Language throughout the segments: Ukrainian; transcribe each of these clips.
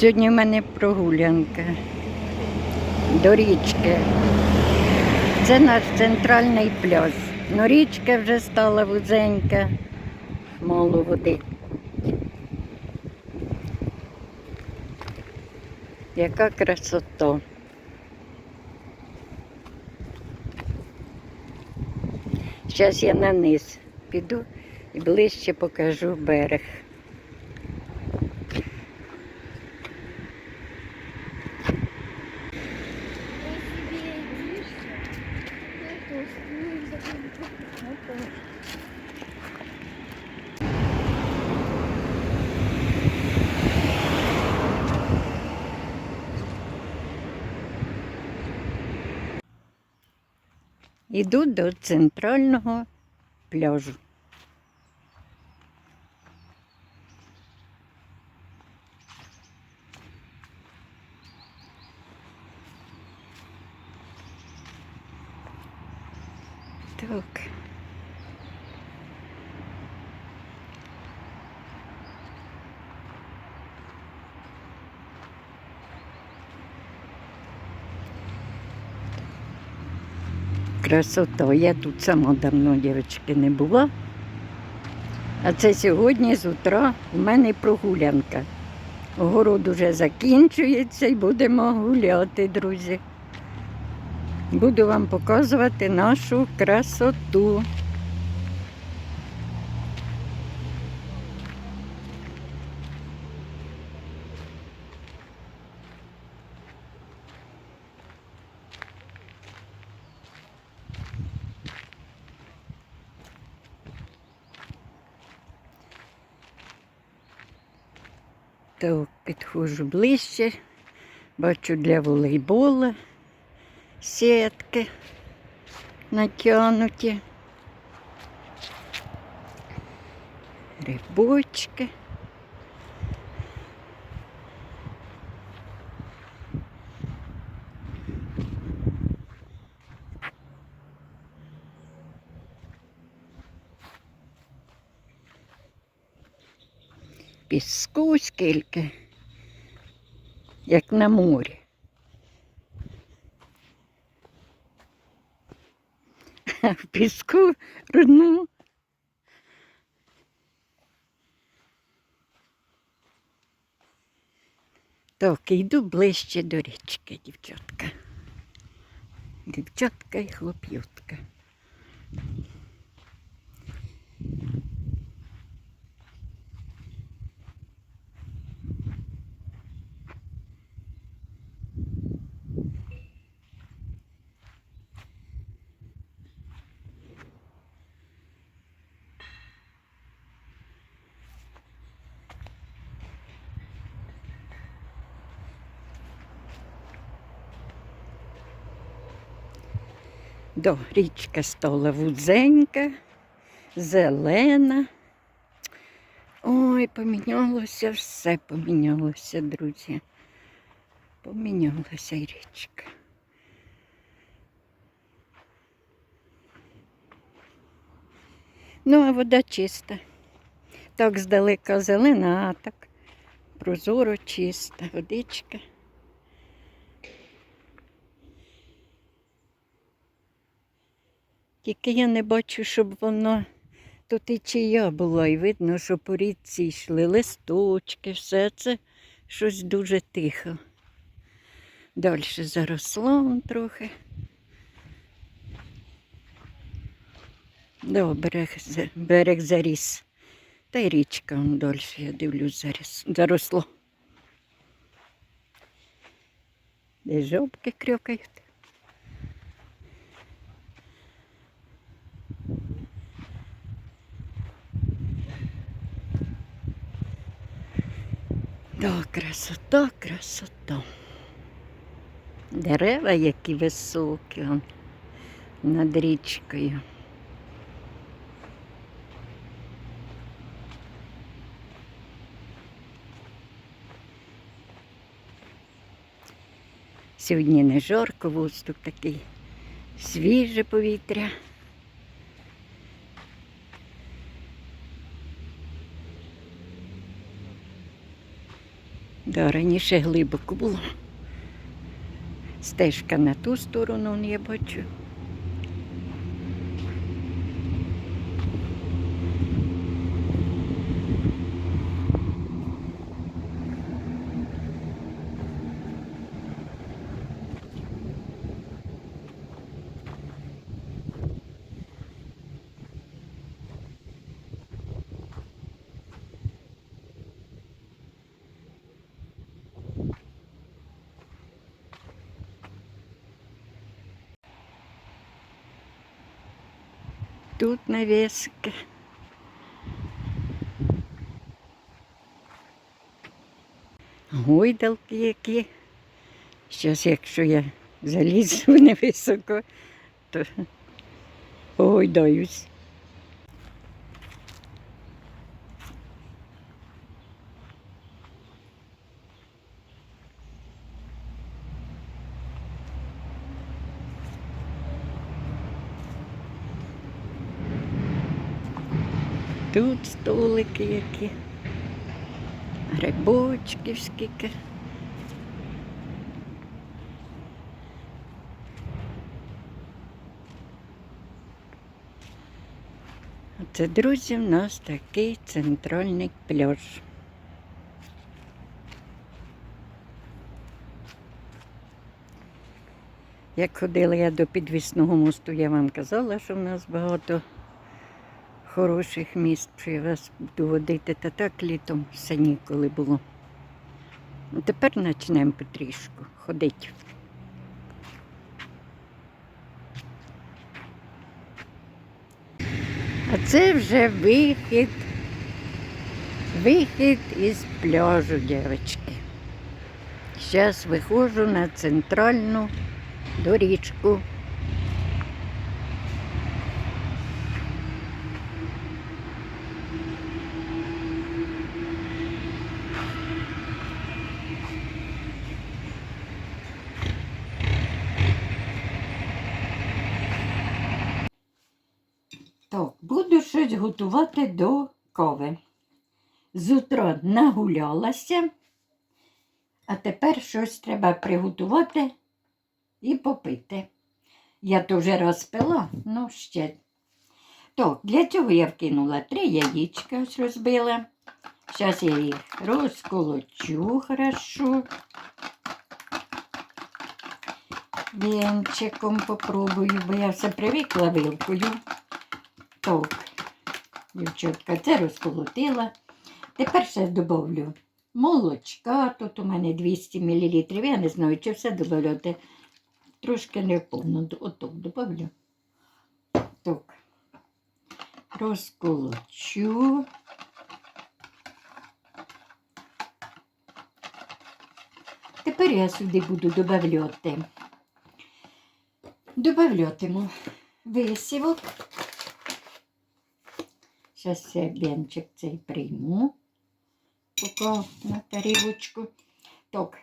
Сьогодні в мене прогулянка до річки. Це наш центральний пляж. Ну, річка вже стала вузенька, мало води. Яка красота. Зараз я на низ піду і ближче покажу берег. Іду до центрального пляжу. Так. Красота. Я тут сама давно, дівчатки, не була. А це сьогодні з утра в мене прогулянка. Город уже закінчується і будемо гуляти, друзі. Буду вам показувати нашу красоту. Так, підходжу ближче, бачу для волейбола сітки натягнуті. Рибочки. Піску скільки, як на морі. А в піску ну. Так, йду ближче до річки, дівчатка. Дівчатка і хлоп'ютка. До річка стала вузенька, зелена. Ой, помінялося все, помінялося, друзі. Помінялася річка. Ну, а вода чиста. Так здалека зелена, а так прозоро чиста водичка. Тільки я не бачу, щоб воно тут і чия була, і видно, що по річці йшли листочки, все це щось дуже тихо. Далі заросло трохи. Да, берег, берег заріс. Та й річка он далі, я дивлюсь, заріс, заросло. Де жовки крюкають. Да, красота, красота. Дерева які високі над річкою. Сьогодні не жарко, воздух такий свіже повітря. Да, раніше глибоко було. Стежка на ту сторону, не бачу. Тут навески. Гойдалки які. Зараз, якщо я залізу невисоко, то погойдаюсь. Тут столики які. Грибочків скільки. Це, друзі, в нас такий центральний пляж. Як ходила я до підвісного мосту, я вам казала, що в нас багато хороших міст, що я вас буду водити, та так літом все ніколи було. Ну, тепер почнемо потрішку ходити. А це вже вихід, вихід із пляжу, дівчатки. Зараз виходжу на центральну доріжку. Так, буду щось готувати до кави. З нагулялася, а тепер щось треба приготувати і попити. Я то вже розпила, ну ще. Так, для цього я вкинула три яєчка, ось розбила. Зараз я їх розколочу хорошо. Вінчиком попробую, бо я все привикла вилкою. Так, дівчатка, це розколотила. Тепер ще додавлю молочка. Тут у мене 200 мл. Я не знаю, чи все додати. Трошки не повно. Отак додавлю. Так. Розколочу. Тепер я сюди буду додавати. Добавлятиму висівок. Зараз я бенчик цей прийму. Поки на тарілочку. Так.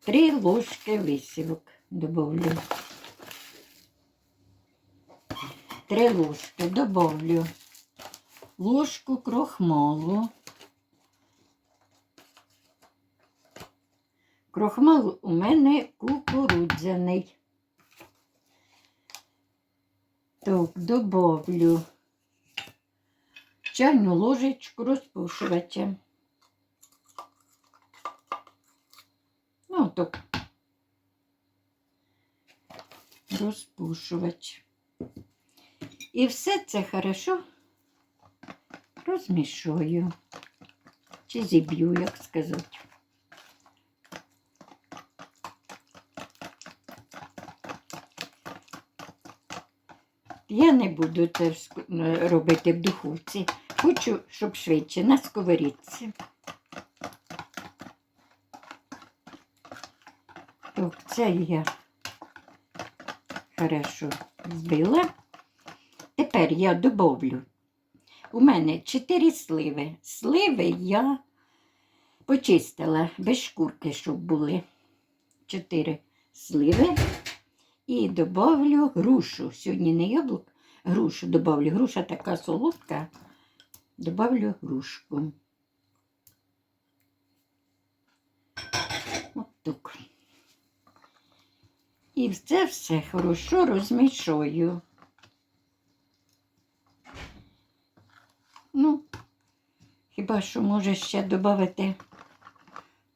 Три ложки висівок добавлю. Три ложки добавлю. Ложку крохмалу. Крохмал у мене кукурудзяний. Так, добавлю чайну ложечку розпушувача. Ну, так. Розпушувач. І все це хорошо розмішую. Чи зіб'ю, як сказати. Я не буду це робити в духовці. Хочу, щоб швидше на сковорідці. Так, це я хорошо збила. Тепер я добавлю. У мене 4 сливи. Сливи я почистила без шкурки, щоб були. 4 сливи. І добавлю грушу. Сьогодні не яблук, грушу добавлю. Груша така солодка. добавлю грушку. От так. І це все хорошо розмішую. Ну, хіба що може ще додати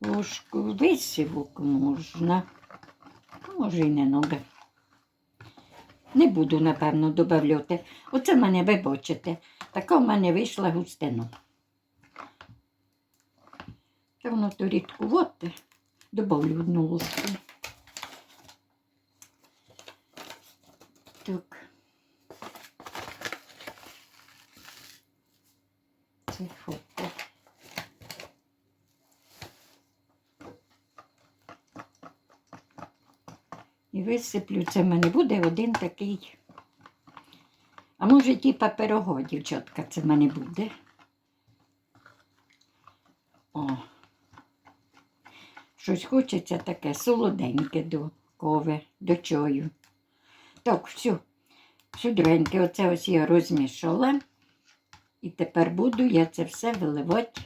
ложку висівок можна. Може і не треба. Не буду, напевно, додавати. Оце в мене, ви бачите, така в мене вийшла густина. Та воно то рідкувате. Добавлю одну ложку. Так. Це фото. І висиплю, це в мене буде один такий. А може, типа пирого, дівчатка, це в мене буде. О. Щось хочеться таке солоденьке до кови, до чаю. Так, все. Шудреньке, оце ось я розмішала. І тепер буду я це все виливати.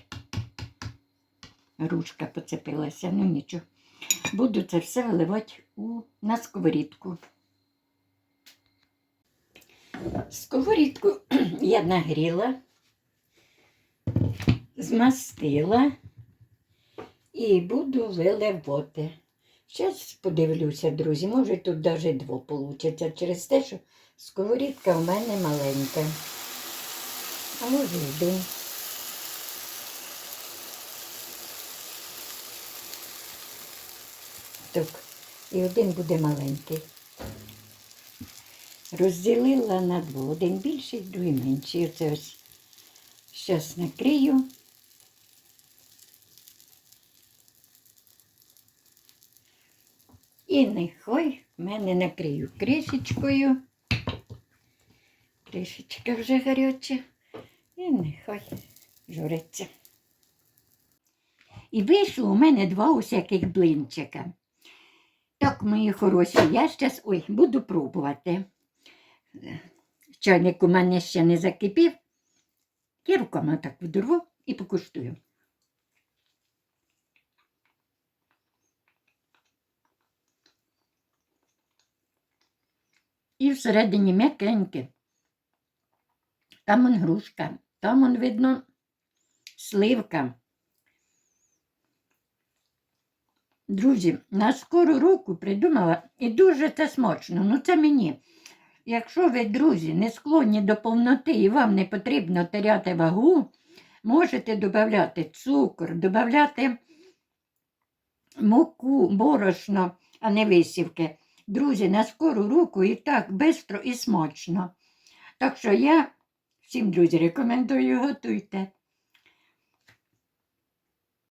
Ручка поцепилася, ну нічого. Буду це все виливати у, на сковорідку. Сковорідку я нагріла, змастила і буду виливати. Зараз подивлюся, друзі, може тут навіть дво вийде через те, що сковорідка в мене маленька. А може один. Так, і один буде маленький. Розділила на два. Один більший, другий менший. Оце ось зараз накрию. І нехай в мене накрию кришечкою. Кришечка вже гаряча. І нехай журиться. І вийшло у мене два усяких блинчика. Мої хороші, я зараз ой, буду пробувати. Чайник у мене ще не закипів. Я руками так вдорву і покуштую. І всередині м'якеньке. Там он грушка, там он видно сливка. Друзі, на скору руку придумала і дуже це смачно. Ну це мені. Якщо ви, друзі, не склонні до повноти і вам не потрібно теряти вагу, можете додати цукор, додати муку, борошно, а не висівки. Друзі, на скору руку і так швидко і смачно. Так що я всім, друзі, рекомендую готуйте.